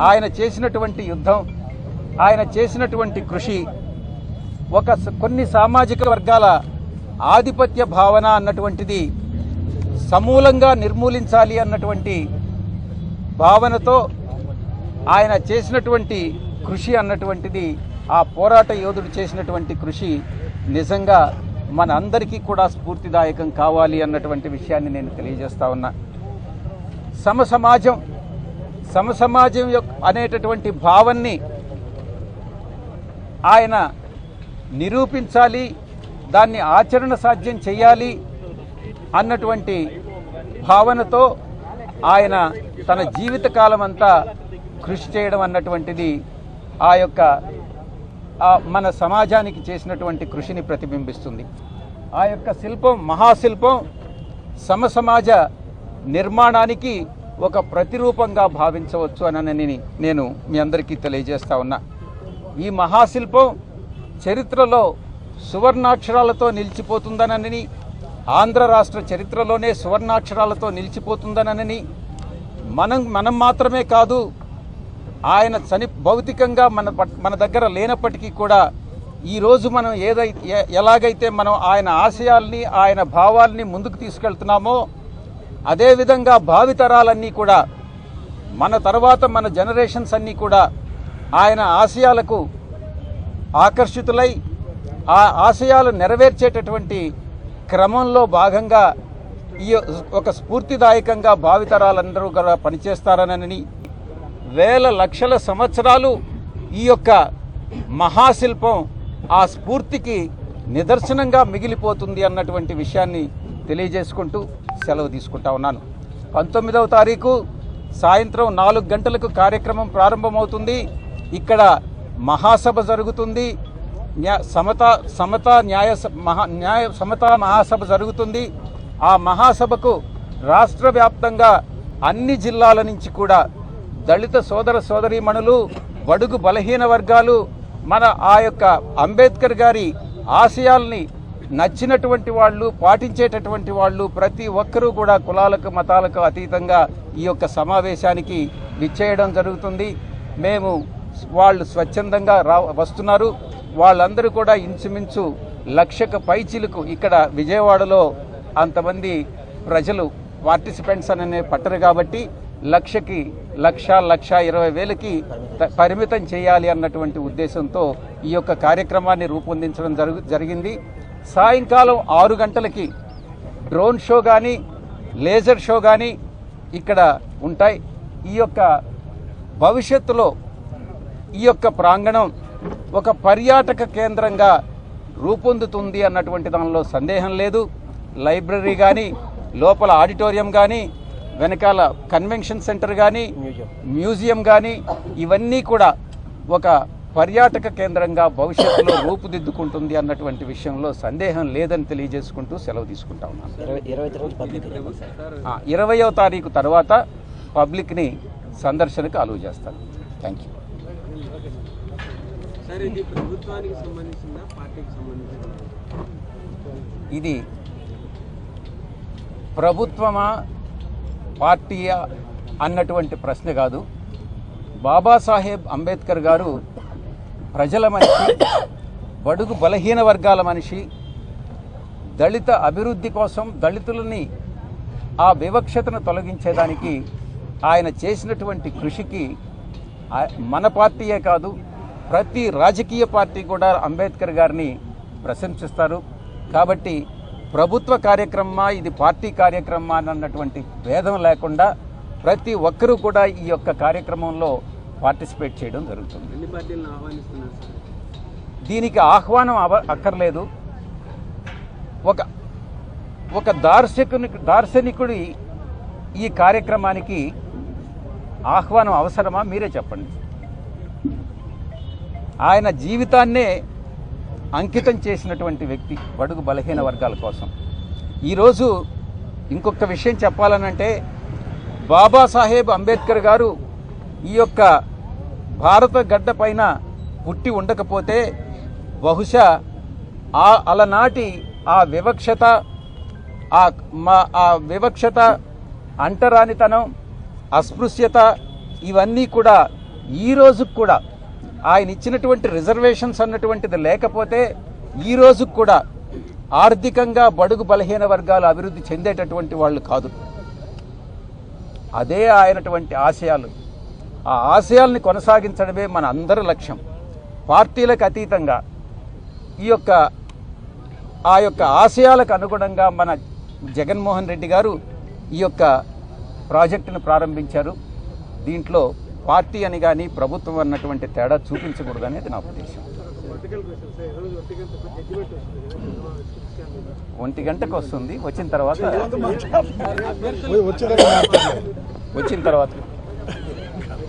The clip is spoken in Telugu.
ఆయన చేసినటువంటి యుద్ధం ఆయన చేసినటువంటి కృషి ఒక స- కొన్ని సామాజిక వర్గాల ఆధిపత్య భావన అన్నటువంటిది సమూలంగా నిర్మూలించాలి అన్నటువంటి భావనతో ఆయన చేసినటువంటి కృషి అన్నటువంటిది ఆ పోరాట యోధుడు చేసినటువంటి కృషి నిజంగా మన అందరికీ కూడా స్ఫూర్తిదాయకం కావాలి అన్నటువంటి విషయాన్ని నేను తెలియజేస్తా ఉన్నా. సమసమాజం సమసమాజం యొక్క అనేటటువంటి భావాన్ని ఆయన నిరూపించాలి దాన్ని ఆచరణ సాధ్యం చేయాలి అన్నటువంటి భావనతో ఆయన తన జీవితకాలం అంతా కృషి చేయడం అన్నటువంటిది ఆ యొక్క మన సమాజానికి చేసినటువంటి కృషిని ప్రతిబింబిస్తుంది. ఆ యొక్క శిల్పం మహాశిల్పం సమసమాజ నిర్మాణానికి ఒక ప్రతిరూపంగా భావించవచ్చు అని నేను మీ అందరికీ తెలియజేస్తా ఉన్నా. ఈ మహాశిల్పం చరిత్రలో సువర్ణాక్షరాలతో నిలిచిపోతుందనని ఆంధ్ర రాష్ట్ర చరిత్రలోనే సువర్ణాక్షరాలతో నిలిచిపోతుందనని మనం మనం మాత్రమే కాదు ఆయన చని భౌతికంగా మన పట్- మన దగ్గర లేనప్పటికీ కూడా ఈరోజు మనం ఏదైతే ఎలాగైతే మనం ఆయన ఆశయాల్ని ఆయన భావాల్ని ముందుకు తీసుకెళ్తున్నామో అదేవిధంగా భావితరాలన్నీ కూడా మన తర్వాత మన జనరేషన్స్ అన్నీ కూడా ఆయన ఆశయాలకు ఆకర్షితులై ఆ ఆశయాలు నెరవేర్చేటటువంటి క్రమంలో భాగంగా ఈ ఒక స్ఫూర్తిదాయకంగా భావితరాలందరూ కూడా పనిచేస్తారనని వేల లక్షల సంవత్సరాలు ఈ యొక్క మహాశిల్పం ఆ స్ఫూర్తికి నిదర్శనంగా మిగిలిపోతుంది అన్నటువంటి విషయాన్ని తెలియజేసుకుంటూ సెలవు తీసుకుంటా ఉన్నాను. పంతొమ్మిదవ తారీఖు సాయంత్రం నాలుగు గంటలకు కార్యక్రమం ప్రారంభమవుతుంది. ఇక్కడ మహాసభ జరుగుతుంది. సమత సమత న్యాయ స- మహా న్యాయ సమతా మహాసభ జరుగుతుంది. ఆ మహాసభకు రాష్ట్ర వ్యాప్తంగా అన్ని జిల్లాల నుంచి కూడా దళిత సోదర సోదరీమణులు బడుగు బలహీన వర్గాలు మన ఆ యొక్క అంబేద్కర్ గారి ఆశయాల్ని నచ్చినటువంటి వాళ్ళు పాటించేటటువంటి వాళ్ళు ప్రతి ఒక్కరూ కూడా కులాలకు మతాలకు అతీతంగా ఈ యొక్క సమావేశానికి విచ్చేయడం జరుగుతుంది. మేము వాళ్ళు స్వచ్ఛందంగా రా వస్తున్నారు. వాళ్ళందరూ కూడా ఇంచుమించు లక్షకు పైచిలకు ఇక్కడ విజయవాడలో అంతమంది ప్రజలు పార్టిసిపెంట్స్ అనే పట్టరు కాబట్టి లక్షకి లక్ష లక్ష ఇరవై వేలకి పరిమితం చేయాలి అన్నటువంటి ఉద్దేశంతో ఈ యొక్క కార్యక్రమాన్ని రూపొందించడం జరుగు జరిగింది. సాయంకాలం ఆరు గంటలకి డ్రోన్ షో కానీ లేజర్ షో కానీ ఇక్కడ ఉంటాయి. ఈ యొక్క భవిష్యత్తులో ఈ యొక్క ప్రాంగణం ఒక పర్యాటక కేంద్రంగా రూపొందుతుంది అన్నటువంటి దానిలో సందేహం లేదు. లైబ్రరీ కానీ లోపల ఆడిటోరియం కానీ వెనకాల కన్వెన్షన్ సెంటర్ కానీ మ్యూజియం కానీ ఇవన్నీ కూడా ఒక పర్యాటక కేంద్రంగా భవిష్యత్తులో రూపుదిద్దుకుంటుంది అన్నటువంటి విషయంలో సందేహం లేదని తెలియజేసుకుంటూ సెలవు తీసుకుంటా ఉన్నాను. ఇరవయో తారీఖు తర్వాత పబ్లిక్ని సందర్శనకు అలువు చేస్తాను. థ్యాంక్ యూ సార్ ఇది ప్రభుత్వానికి సంబంధించిందా పార్టీకి సంబంధించిందా? ఇది ప్రభుత్వమా పార్టీయా అన్నటువంటి ప్రశ్న కాదు. బాబాసాహెబ్ అంబేద్కర్ గారు ప్రజల మనిషి బడుగు బలహీన వర్గాల మనిషి దళిత అభివృద్ధి కోసం దళితులని ఆ వివక్షతను తొలగించేదానికి ఆయన చేసినటువంటి కృషికి మన పార్టీయే కాదు ప్రతి రాజకీయ పార్టీ కూడా అంబేద్కర్ గారిని ప్రశంసిస్తారు. కాబట్టి ప్రభుత్వ కార్యక్రమమా ఇది పార్టీ కార్యక్రమమా అన్నటువంటి భేదం లేకుండా ప్రతి ఒక్కరూ కూడా ఈ యొక్క కార్యక్రమంలో పార్టిసిపేట్ చేయడం జరుగుతుంది. దీనికి ఆహ్వానం అవ అక్కర్లేదు. ఒక ఒక దార్శకుని దార్శనికుడి ఈ కార్యక్రమానికి ఆహ్వానం అవసరమా? మీరే చెప్పండి. ఆయన జీవితాన్నే అంకితం చేసినటువంటి వ్యక్తి బడుగు బలహీన వర్గాల కోసం. ఈరోజు ఇంకొక విషయం చెప్పాలనంటే బాబాసాహెబ్ అంబేద్కర్ గారు ఈ యొక్క భారత గడ్డ పైన పుట్టి ఉండకపోతే బహుశా ఆ అలనాటి ఆ వివక్షత ఆ మా ఆ వివక్షత అంటరానితనం అస్పృశ్యత ఇవన్నీ కూడా ఈ రోజుకు కూడా ఆయన ఇచ్చినటువంటి రిజర్వేషన్స్ అన్నటువంటిది లేకపోతే ఈ రోజుకు కూడా ఆర్థికంగా బడుగు బలహీన వర్గాలు అభివృద్ధి చెందేటటువంటి వాళ్ళు కాదు. అదే ఆయనటువంటి ఆశయాలు. ఆ ఆశయాల్ని కొనసాగించడమే మన అందరి లక్ష్యం. పార్టీలకు అతీతంగా ఈ యొక్క ఆ యొక్క ఆశయాలకు అనుగుణంగా మన జగన్మోహన్ రెడ్డి గారు ఈ యొక్క ప్రాజెక్టును ప్రారంభించారు. దీంట్లో పార్టీ అని కానీ ప్రభుత్వం అన్నటువంటి తేడా చూపించకూడదు అనేది నా ఉద్దేశం. ఒంటి గంటకు వస్తుంది. వచ్చిన తర్వాత వచ్చిన తర్వాత